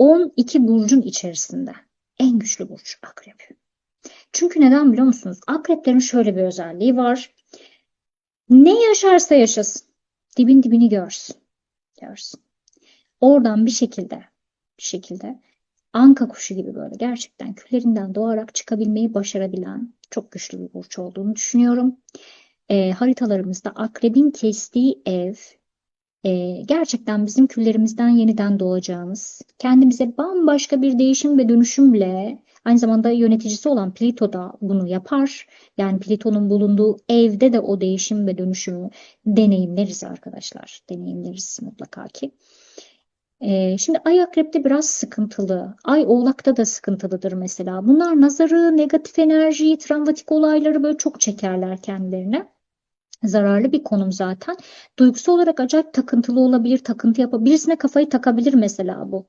12 burcun içerisinde en güçlü burç akrep. Çünkü neden biliyor musunuz? Akreplerin şöyle bir özelliği var. Ne yaşarsa yaşasın. Dibin dibini görsün. Görsün. Oradan bir şekilde bir şekilde anka kuşu gibi böyle gerçekten küllerinden doğarak çıkabilmeyi başarabilen çok güçlü bir burç olduğunu düşünüyorum. E, haritalarımızda akrebin kestiği ev e, gerçekten bizim küllerimizden yeniden doğacağımız, kendimize bambaşka bir değişim ve dönüşümle aynı zamanda yöneticisi olan Plüto da bunu yapar. Yani Plüton'un bulunduğu evde de o değişim ve dönüşümü deneyimleriz arkadaşlar. Deneyimleriz mutlaka ki. Ee, şimdi Ay Akrep'te biraz sıkıntılı. Ay Oğlak'ta da sıkıntılıdır mesela. Bunlar nazarı, negatif enerjiyi, travmatik olayları böyle çok çekerler kendilerine. Zararlı bir konum zaten. Duygusal olarak acayip takıntılı olabilir, takıntı yapabilir. Birisine kafayı takabilir mesela bu.